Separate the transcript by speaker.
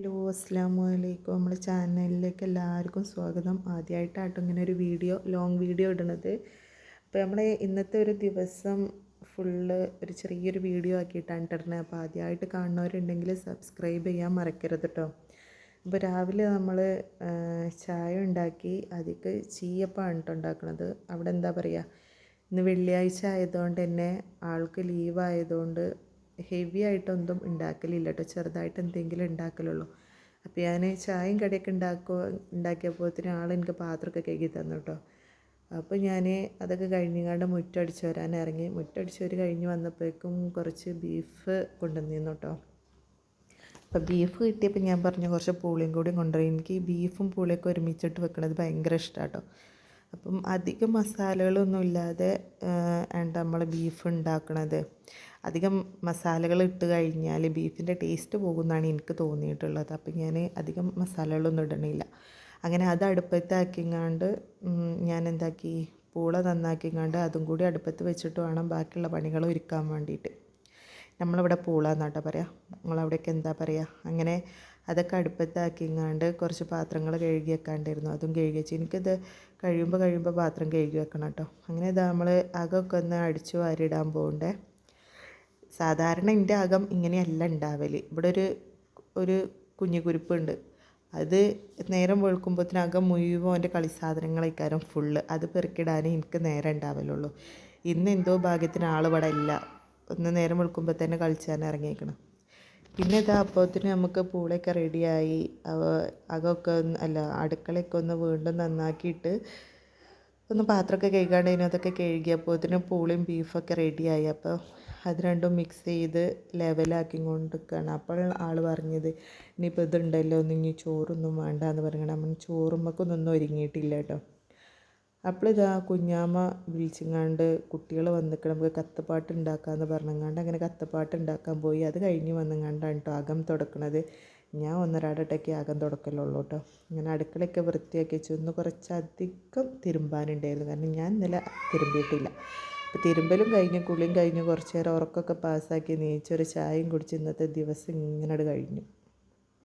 Speaker 1: Hello അസ്സാമു അലൈക്കും നമ്മുടെ ചാനലിലേക്ക് എല്ലാവർക്കും സ്വാഗതം. ആദ്യമായിട്ടാട്ടോ ഇങ്ങനെ ഒരു വീഡിയോ ലോങ് വീഡിയോ ഇടുന്നത് അപ്പോൾ നമ്മൾ ഇന്നത്തെ ഒരു ദിവസം ഫുള്ള് ഒരു ചെറിയൊരു വീഡിയോ ആക്കിയിട്ടാണ് ഇട്ടിരുന്നത്. അപ്പോൾ ആദ്യമായിട്ട് കാണുന്നവരുണ്ടെങ്കിൽ സബ്സ്ക്രൈബ് ചെയ്യാൻ മറക്കരുത് കേട്ടോ അപ്പോൾ രാവിലെ നമ്മൾ ചായ ഉണ്ടാക്കി അതിക്ക് ചീയപ്പാണ് കേട്ടോ ഉണ്ടാക്കുന്നത് അവിടെ എന്താ പറയുക ഇന്ന് വെള്ളിയാഴ്ച ആയതുകൊണ്ട് തന്നെ ആൾക്ക് ലീവ് ആയതുകൊണ്ട് ഹെവി ആയിട്ടൊന്നും ഉണ്ടാക്കലില്ല കേട്ടോ ചെറുതായിട്ട് എന്തെങ്കിലും ഉണ്ടാക്കലുള്ളൂ. അപ്പോൾ ഞാൻ ചായയും കടിയൊക്കെ ഉണ്ടാക്കുക ഉണ്ടാക്കിയപ്പോഴത്തേനും ആൾ എനിക്ക് പാത്രമൊക്കെ കഴുകി തന്നു കേട്ടോ അപ്പോൾ ഞാൻ അതൊക്കെ കഴിഞ്ഞങ്ങാണ്ട് മുറ്റടിച്ച് വരാൻ ഇറങ്ങി. മുറ്റടിച്ച് വരി കഴിഞ്ഞ് വന്നപ്പോഴേക്കും കുറച്ച് ബീഫ് കൊണ്ടുവന്നിരുന്നു കേട്ടോ അപ്പോൾ ബീഫ് കിട്ടിയപ്പോൾ ഞാൻ പറഞ്ഞു കുറച്ച് പൂളിയും കൂടി കൊണ്ടുവരും. എനിക്ക് ബീഫും പൂളിയൊക്കെ ഒരുമിച്ചിട്ട് വെക്കണത് ഭയങ്കര ഇഷ്ടമാണ് കേട്ടോ അപ്പം അധികം മസാലകളൊന്നും ഇല്ലാതെ ആണ് നമ്മൾ ബീഫ് ഉണ്ടാക്കണത്. അധികം മസാലകൾ ഇട്ട് കഴിഞ്ഞാൽ ബീഫിന്റെ ടേസ്റ്റ് പോകുമെന്നാണ് എനിക്ക് തോന്നിയിട്ടുള്ളത്. അപ്പം ഞാൻ അധികം മസാലകളൊന്നും ഇടണില്ല. അങ്ങനെ അത് അടുപ്പത്താക്കിങ്ങാണ്ട് ഞാൻ എന്താക്കി പൂള നന്നാക്കിങ്ങാണ്ട് അതും കൂടി അടുപ്പത്ത് വെച്ചിട്ട് വേണം ബാക്കിയുള്ള പണികൾ ഒരുക്കാൻ വേണ്ടിയിട്ട്. നമ്മളിവിടെ പൂള എന്നാട്ടോ പറയാം. നമ്മളവിടെയൊക്കെ എന്താ പറയുക അങ്ങനെ അതൊക്കെ അടുപ്പത്താക്കിങ്ങാണ്ട് കുറച്ച് പാത്രങ്ങൾ കഴുകി വെക്കാണ്ടിരുന്നു. അതും കഴുകി വെച്ച്. എനിക്കിത് കഴിയുമ്പോൾ കഴിയുമ്പോൾ പാത്രം കഴുകി വെക്കണം കേട്ടോ. അങ്ങനെ ഇത് നമ്മൾ അകമൊക്കെ ഒന്ന് അടിച്ചു വാരിടാൻ പോകണ്ടേ. സാധാരണ എന്റെ അകം ഇങ്ങനെയല്ല ഉണ്ടാവൽ ഇവിടെ ഒരു ഒരു കുഞ്ഞു കുരുപ്പുണ്ട്. അത് നേരം വെളുക്കുമ്പോഴത്തേനും അകം മുഴുവൻ എന്റെ കളിസാധനങ്ങളേക്കാരം ഫുള്ള് അത് പെറുക്കിടാനേ എനിക്ക് നേരം ഉണ്ടാവലുള്ളൂ. ഇന്ന് എന്തോ ഭാഗ്യത്തിന് ആൾ ഇവിടെ ഇല്ല. ഒന്ന് നേരം വെളുക്കുമ്പോൾ തന്നെ കളിച്ചാൻ ഇറങ്ങിയേക്കണം. പിന്നെ ഇതാ അപ്പോഴത്തിന് നമുക്ക് പൂളയൊക്കെ റെഡിയായി അകമൊക്കെ ഒന്ന് അല്ല അടുക്കളയൊക്കെ ഒന്ന് വീണ്ടും നന്നാക്കിയിട്ട് ഒന്ന് പാത്രമൊക്കെ കഴുകാണ്ട് അതൊക്കെ കഴുകിയപ്പോഴത്തിന് പൂളിയും ബീഫൊക്കെ റെഡിയായി അപ്പോൾ അത് രണ്ടും മിക്സ് ചെയ്ത് ലെവലാക്കി കൊണ്ടിരിക്കുകയാണ്. അപ്പോൾ ആൾ പറഞ്ഞത് ഇനിയിപ്പോൾ ഇതുണ്ടല്ലോ ഒന്ന് ഇനി ചോറൊന്നും വേണ്ട എന്ന് പറയണം നമ്മൾ ചോറുമ്മക്കൊന്നും ഒരുങ്ങിയിട്ടില്ല കേട്ടോ. അപ്പോൾ കുഞ്ഞാമ്മ വിളിച്ചിങ്ങാണ്ട് കുട്ടികൾ വന്നിക്കണം നമുക്ക് കത്തപ്പാട്ട് ഉണ്ടാക്കാമെന്ന് പറഞ്ഞങ്ങാണ്ട് അങ്ങനെ കത്തപ്പാട്ട് ഉണ്ടാക്കാൻ പോയി. അത് കഴിഞ്ഞ് വന്നങ്ങാണ്ടാണ് കേട്ടോ അകം തുടക്കണത്. ഞാൻ ഒന്നരാടട്ടൊക്കെ അകം തുടക്കലുള്ളൂ കേട്ടോ ഇങ്ങനെ അടുക്കളയൊക്കെ വൃത്തിയാക്കി വെച്ചു ഒന്ന് കുറച്ചധികം തിരുമ്പാനുണ്ടായിരുന്നു. കാരണം ഞാൻ ഇന്നലെ തിരുമ്പിയിട്ടില്ല. അപ്പോൾ തിരുമ്പലും കഴിഞ്ഞ് കുളിയും കഴിഞ്ഞ് കുറച്ച് നേരം ഉറക്കമൊക്കെ പാസ്സാക്കി നീച്ചൊരു ചായയും കുടിച്ച് ഇന്നത്തെ ദിവസം ഇങ്ങനെ കഴിഞ്ഞു.